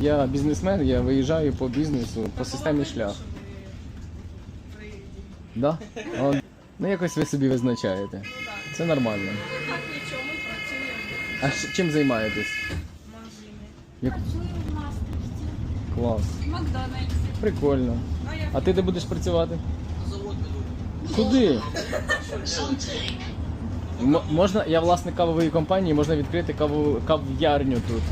Я бізнесмен, я виїжджаю по бізнесу, по системі шлях. Да? О, ну якось ви собі визначаєте. Це нормально. А чим займаєтесь? в магазині. Як в мастерстві. клас. В Макдональдсі. Прикольно. А А ти де будеш працювати? Куди? М- можна, я власник кавової компанії, можна відкрити кав'ярню тут.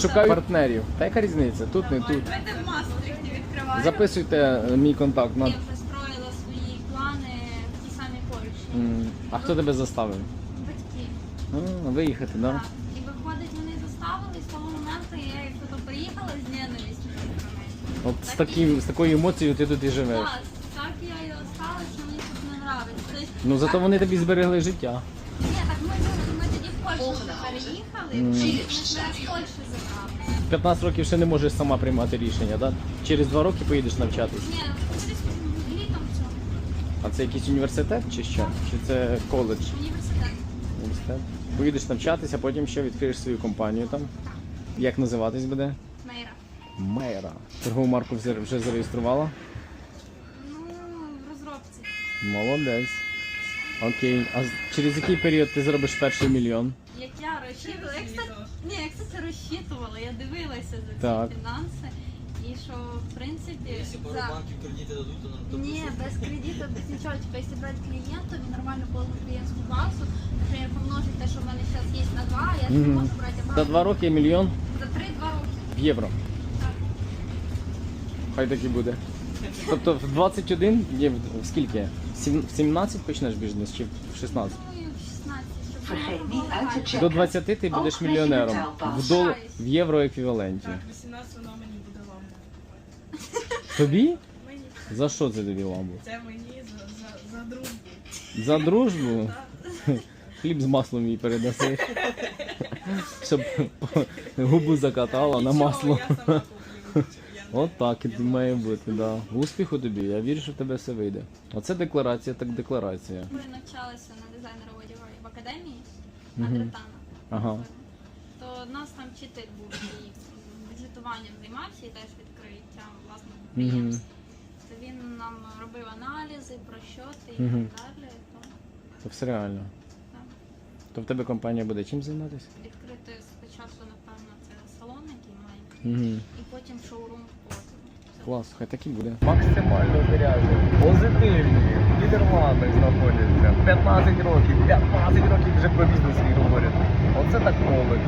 Шукаю партнерів. Та яка різниця? Тут не тут. Давайте в Мастрихті відкриваємо. Записуйте е, мій контакт. На... Я вже строїла свої плани в тій самій Польщі. М, А хто тебе заставив? Батьки. Виїхати, так? Да? І виходить, вони заставили з того моменту, я як то приїхала з ненавистю. От з, таким, з такою емоцією ти тут і живеш. Так, так я і осталась, що мені тут не нравиться. Тобто, Ну зато вони тобі зберегли життя. Ні, так ми, ми тоді в Польщу вже переїхали, Мгм. ми мене Польщі забрали. В 15 років ще не можеш сама приймати рішення, так? Через 2 роки поїдеш навчатись. Ні, десь літом цього. А це якийсь університет чи що? Чи це коледж? Університет. Університет. Поїдеш навчатися, потім ще відкриєш свою компанію там. Як називатись буде? Мейра. Мейра. Торгову марку вже вже зареєструвала. Ну, в розробці. Молодець. Окей. А з- через який період ти зробиш перший мільйон? Як я розчитувала, я, кстати, ні, я, кстати, розчитувала, я дивилася за ці Так. фінанси. І що, в принципі, Если пару за... банків кредити дадуть, то нам Ні, без кредиту, без нічого. Типа, якщо брати клієнта, він нормально повну клієнтську базу. Наприклад, помножить те, що в мене зараз є на два, я не Мгм. можу брати За багато. два роки мільйон За три-два роки. в євро. Так. Хай так і буде. Тобто в 21 є в- в скільки? Сім- В 17 почнеш бізнес чи в 16? Ну, і До 20 ти будеш мільйонером. В, дол... в євро еквіваленті. так, 18 воно мені буде ламбо. Тобі? Мені. За що це тобі ламбу? Це мені за, за, за дружбу. За дружбу? Хліб з маслом їй передаси. Щоб губу закатала на масло. Я сама куплю. От так і має бути, да. Успіху тобі, я вірю, що в тебе все вийде. Оце декларація, так декларація. Ми навчалися на дизайнера одягу академії Мгм. Адретана. Ага. То нас там вчитель був і бюджетуванням займався і теж відкриттям власного Мгм. підприємства. То він нам робив аналізи, просчоти і Мгм. так далі. То Це все реально. так. То в тебе компанія буде чим займатися? відкрити спочатку, напевно, це салон, який має, Угу. і потім шоурум потім. Все. Клас, хай так і буде. Максимально заряджені, позитивні. В Нідерландах знаходяться. 15 років, 15 років вже про бізнес свій говорять. Оце так молодь.